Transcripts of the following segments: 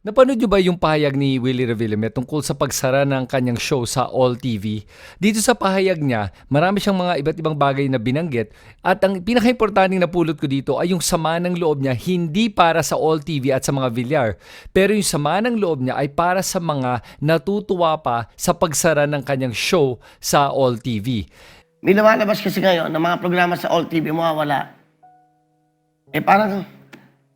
Napanood niyo ba yung pahayag ni Willie Revillame tungkol sa pagsara ng kanyang show sa All TV? Dito sa pahayag niya, marami siyang mga iba't ibang bagay na binanggit at ang pinaka-importanting napulot ko dito ay yung sama ng loob niya hindi para sa All TV at sa mga Villar. Pero yung sama ng loob niya ay para sa mga natutuwa pa sa pagsara ng kanyang show sa All TV. May kasi ngayon na mga programa sa All TV mawawala. Eh parang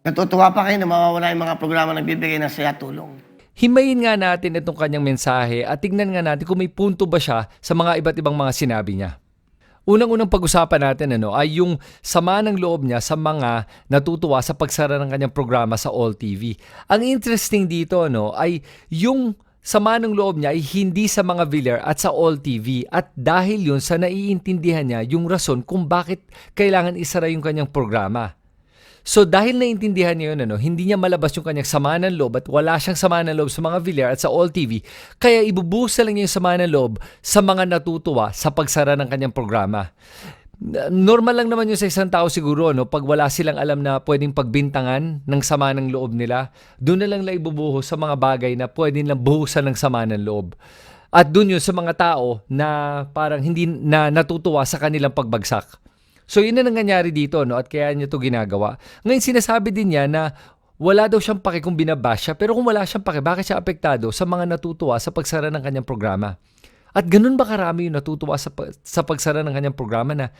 natutuwa pa kayo na mawawala yung mga programa na nagbibigay ng saya tulong. Himayin nga natin itong kanyang mensahe at tignan nga natin kung may punto ba siya sa mga iba't ibang mga sinabi niya. Unang-unang pag-usapan natin ano, ay yung sama ng loob niya sa mga natutuwa sa pagsara ng kanyang programa sa All TV. Ang interesting dito ano, ay yung sama ng loob niya ay hindi sa mga Villar at sa All TV at dahil yun sa naiintindihan niya yung rason kung bakit kailangan isara yung kanyang programa. So dahil naintindihan niya yun, ano, hindi niya malabas yung kanyang sama ng loob at wala siyang sama ng loob sa mga Villar at sa All TV, kaya ibubuhos lang niya yung sama ng loob sa mga natutuwa sa pagsara ng kanyang programa. Normal lang naman yun sa isang tao siguro, no? pag wala silang alam na pwedeng pagbintangan ng sama ng loob nila, doon na lang lang ibubuhos sa mga bagay na pwedeng lang buhusan ng sama ng loob. At doon yun sa mga tao na parang hindi na natutuwa sa kanilang pagbagsak. So yun na nangyayari dito no at kaya niya to ginagawa. Ngayon sinasabi din niya na wala daw siyang pake kung binabash pero kung wala siyang pake bakit siya apektado sa mga natutuwa sa pagsara ng kanyang programa. At ganun ba karami yung natutuwa sa, sa pagsara ng kanyang programa na,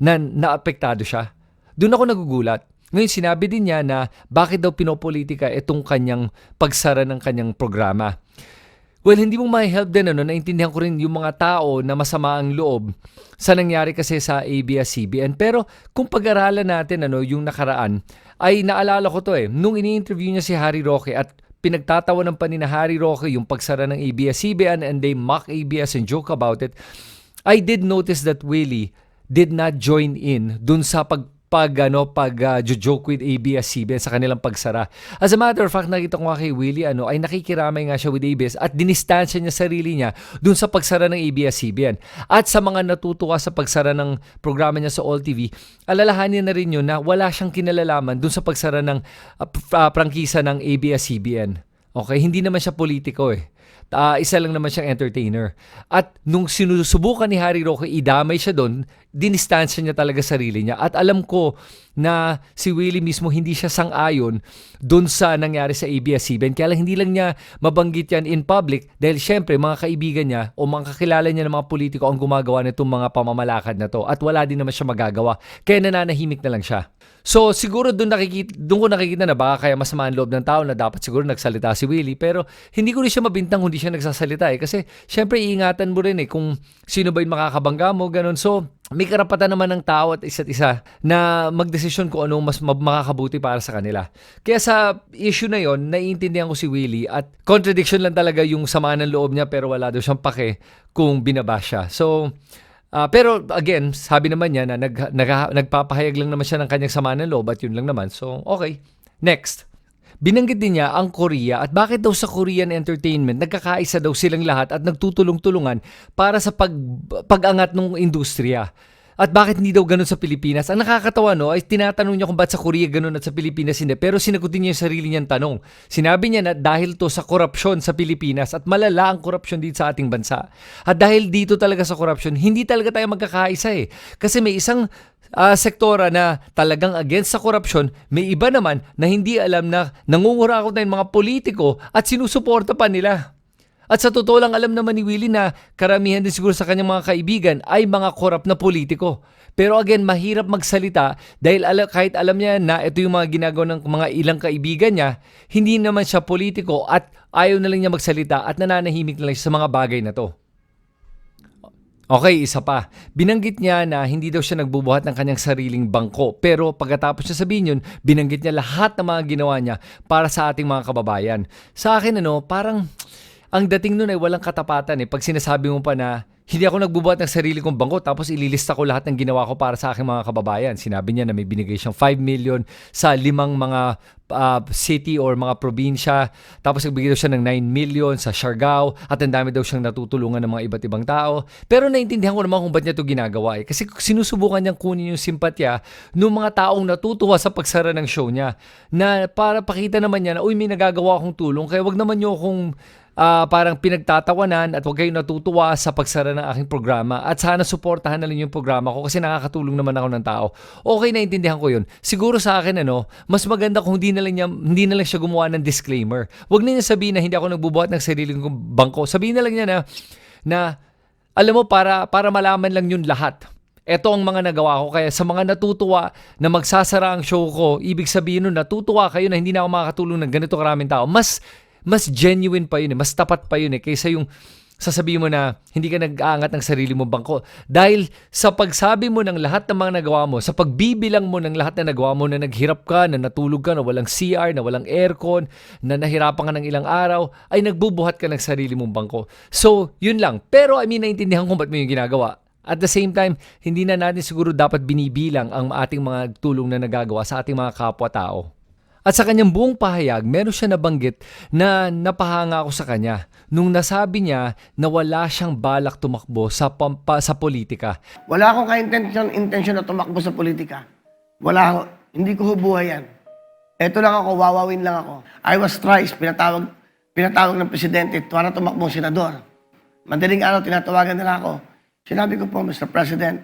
na naapektado siya? Doon ako nagugulat. Ngayon sinabi din niya na bakit daw pinopolitika itong kanyang pagsara ng kanyang programa. Well, hindi mo may-help din, ano, naintindihan ko rin yung mga tao na masama ang loob sa nangyari kasi sa ABS-CBN. Pero kung pag-aralan natin ano, yung nakaraan, ay naalala ko to eh. Nung ini-interview niya si Harry Roque at pinagtatawanan pa ni na Harry Roque yung pagsara ng ABS-CBN and they mock ABS and joke about it, I did notice that Willie did not join in dun sa pag pag ano pag uh, joke with ABS-CBN sa kanilang pagsara. As a matter of fact, nakita ko nga kay Willie ano ay nakikiramay nga siya with ABS at dinistansya niya sarili niya dun sa pagsara ng ABS-CBN. At sa mga natutuwa sa pagsara ng programa niya sa All TV, alalahanin na rin yun na wala siyang kinalalaman dun sa pagsara ng uh, uh, prangkisa ng ABS-CBN. Okay, hindi naman siya politiko eh. Ah, isa lang naman siyang entertainer. At nung sinusubukan ni Harry Roque idamay siya doon, dinistansya niya talaga sarili niya. At alam ko na si Willie mismo hindi siya sang-ayon doon sa nangyari sa ABS-CBN. Kaya lang hindi lang niya mabanggit yan in public dahil syempre mga kaibigan niya o mga kakilala niya ng mga politiko ang gumagawa nitong mga pamamalakad na to. At wala din naman siya magagawa. Kaya nananahimik na lang siya. So siguro doon nakikita doon ko nakikita na baka kaya masama ang loob ng tao na dapat siguro nagsalita si Willie pero hindi ko rin siya mabintang hindi siya nagsasalita eh kasi syempre iingatan mo rin eh kung sino ba yung makakabangga mo ganun. So may karapatan naman ng tao at isa't isa na magdesisyon kung anong mas makakabuti para sa kanila. Kaya sa issue na yon, naiintindihan ko si Willie at contradiction lang talaga yung sama ng loob niya pero wala daw siyang pake kung binabas siya. So, Ah, pero again, sabi naman niya na nag, nag, nagpapahayag lang naman siya ng kanyang sama ng loob at yun lang naman. So, okay. Next. Binanggit din niya ang Korea at bakit daw sa Korean entertainment nagkakaisa daw silang lahat at nagtutulong-tulungan para sa pag, pag-angat ng industriya. At bakit hindi daw ganun sa Pilipinas? Ang nakakatawa no, ay tinatanong niya kung ba't sa Korea ganun at sa Pilipinas hindi. Pero sinagutin niya yung sarili niyang tanong. Sinabi niya na dahil to sa korupsyon sa Pilipinas at malala ang korupsyon dito sa ating bansa. At dahil dito talaga sa korupsyon, hindi talaga tayo magkakaisa eh. Kasi may isang ah, sektora na talagang against sa korupsyon, may iba naman na hindi alam na nangungurakot na yung mga politiko at sinusuporta pa nila. At sa totoo lang alam naman ni Willie na karamihan din siguro sa kanyang mga kaibigan ay mga korap na politiko. Pero again, mahirap magsalita dahil ala, kahit alam niya na ito yung mga ginagawa ng mga ilang kaibigan niya, hindi naman siya politiko at ayaw na lang niya magsalita at nananahimik na lang siya sa mga bagay na to. Okay, isa pa. Binanggit niya na hindi daw siya nagbubuhat ng kanyang sariling bangko. Pero pagkatapos niya sabihin yun, binanggit niya lahat ng mga ginawa niya para sa ating mga kababayan. Sa akin, ano, parang ang dating nun ay walang katapatan eh. Pag sinasabi mo pa na hindi ako nagbubuhat ng sarili kong bangko tapos ililista ko lahat ng ginawa ko para sa aking mga kababayan. Sinabi niya na may binigay siyang 5 million sa limang mga ah, city or mga probinsya. Tapos nagbigay daw siya ng 9 million sa Siargao at ang dami daw siyang natutulungan ng mga iba't ibang tao. Pero naintindihan ko naman kung ba't niya ito ginagawa eh. Kasi sinusubukan niyang kunin yung simpatya ng mga taong natutuwa sa pagsara ng show niya. Na para pakita naman niya na, uy, may nagagawa akong tulong kaya wag naman niyo akong ah, parang pinagtatawanan at huwag kayong natutuwa sa pagsara ng aking programa at sana suportahan na lang yung programa ko kasi nakakatulong naman ako ng tao. Okay, naintindihan ko yun. Siguro sa akin, ano, mas maganda kung hindi na lang, niya, hindi na lang siya gumawa ng disclaimer. Huwag na niya sabihin na hindi ako nagbubuhat ng sarili kong bangko. Sabihin na lang niya na, na alam mo, para, para malaman lang yun lahat. Ito ang mga nagawa ko. Kaya sa mga natutuwa na magsasara ang show ko, ibig sabihin nun, natutuwa kayo na hindi na ako makakatulong ng ganito karaming tao. Mas, mas genuine pa yun eh. Mas tapat pa yun eh. Kaysa yung sasabihin mo na hindi ka nag-aangat ng sarili mo bangko. Dahil sa pagsabi mo ng lahat ng mga nagawa mo, sa pagbibilang mo ng lahat na nagawa mo na naghirap ka, na natulog ka, na walang CR, na walang aircon, na nahirapan ka ng ilang araw, ay nagbubuhat ka ng sarili mong bangko. So, yun lang. Pero I mean, naintindihan kung ba't mo yung ginagawa. At the same time, hindi na natin siguro dapat binibilang ang ating mga tulong na nagagawa sa ating mga kapwa-tao. At sa kanyang buong pahayag, meron siya nabanggit na napahanga ako sa kanya nung nasabi niya na wala siyang balak tumakbo sa, pampa, sa politika. Wala akong ka-intention intention na tumakbo sa politika. Wala ako. Hindi ko hubuhay yan. Ito lang ako, wawawin lang ako. I was thrice, pinatawag, pinatawag ng presidente para tumakbong senador. Madaling araw, tinatawagan nila ako. Sinabi ko po, Mr. President,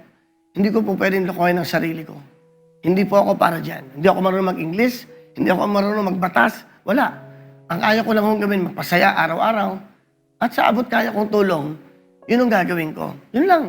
hindi ko po pwedeng lokohin ang sarili ko. Hindi po ako para dyan. Hindi ako marunong mag-English, hindi ako marunong magbatas. Wala. Ang kaya ko lang kong gawin, magpasaya araw-araw. At sa abot kaya kong tulong, yun ang gagawin ko. Yun lang.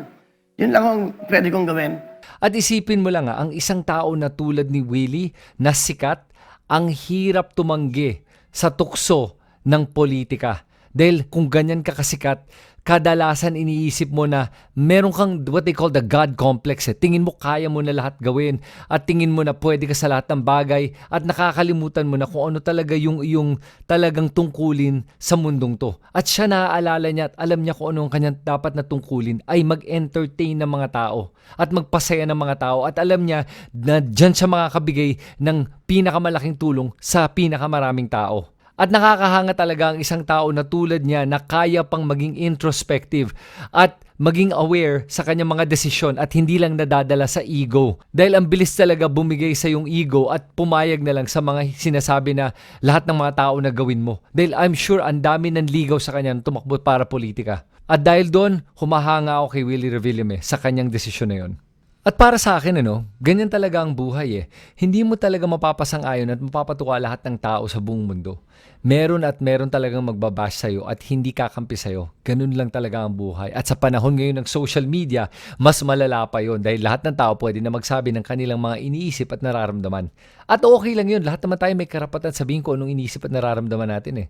Yun lang ang pwede kong gawin. At isipin mo lang nga, ang isang tao na tulad ni Willie na sikat, ang hirap tumanggi sa tukso ng politika. Dahil kung ganyan ka kasikat, kadalasan iniisip mo na meron kang what they call the God complex. Eh. Tingin mo kaya mo na lahat gawin at tingin mo na pwede ka sa lahat ng bagay at nakakalimutan mo na kung ano talaga yung, yung talagang tungkulin sa mundong to. At siya naaalala niya at alam niya kung ano ang kanyang dapat na tungkulin ay mag-entertain ng mga tao at magpasaya ng mga tao at alam niya na dyan siya makakabigay ng pinakamalaking tulong sa pinakamaraming tao. At nakakahanga talaga ang isang tao na tulad niya na kaya pang maging introspective at maging aware sa kanyang mga desisyon at hindi lang nadadala sa ego. Dahil ang bilis talaga bumigay sa yung ego at pumayag na lang sa mga sinasabi na lahat ng mga tao na gawin mo. Dahil I'm sure ang dami ng ligaw sa kanya tumakbo para politika. At dahil doon, humahanga ako kay Willie Revillame sa kanyang desisyon na yon. At para sa akin, ano, ganyan talaga ang buhay eh. Hindi mo talaga mapapasang-ayon at mapapatuwa lahat ng tao sa buong mundo. Meron at meron talagang magbabash sa'yo at hindi kakampi sa'yo. Ganun lang talaga ang buhay. At sa panahon ngayon ng social media, mas malala pa yon dahil lahat ng tao pwede na magsabi ng kanilang mga iniisip at nararamdaman. At okay lang yun. Lahat naman tayo may karapatan sabihin ko anong iniisip at nararamdaman natin eh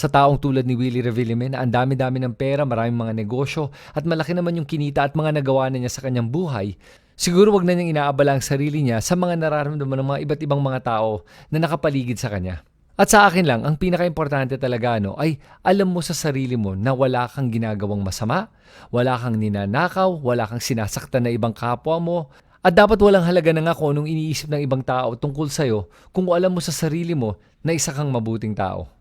sa taong tulad ni Willie Revillame na ang dami-dami ng pera, maraming mga negosyo at malaki naman yung kinita at mga nagawa na niya sa kanyang buhay, siguro wag na niyang inaabala ang sarili niya sa mga nararamdaman ng mga iba't ibang mga tao na nakapaligid sa kanya. At sa akin lang, ang pinaka-importante talaga no, ay alam mo sa sarili mo na wala kang ginagawang masama, wala kang ninanakaw, wala kang sinasaktan na ibang kapwa mo, at dapat walang halaga na nga kung anong iniisip ng ibang tao tungkol sa'yo kung alam mo sa sarili mo na isa kang mabuting tao.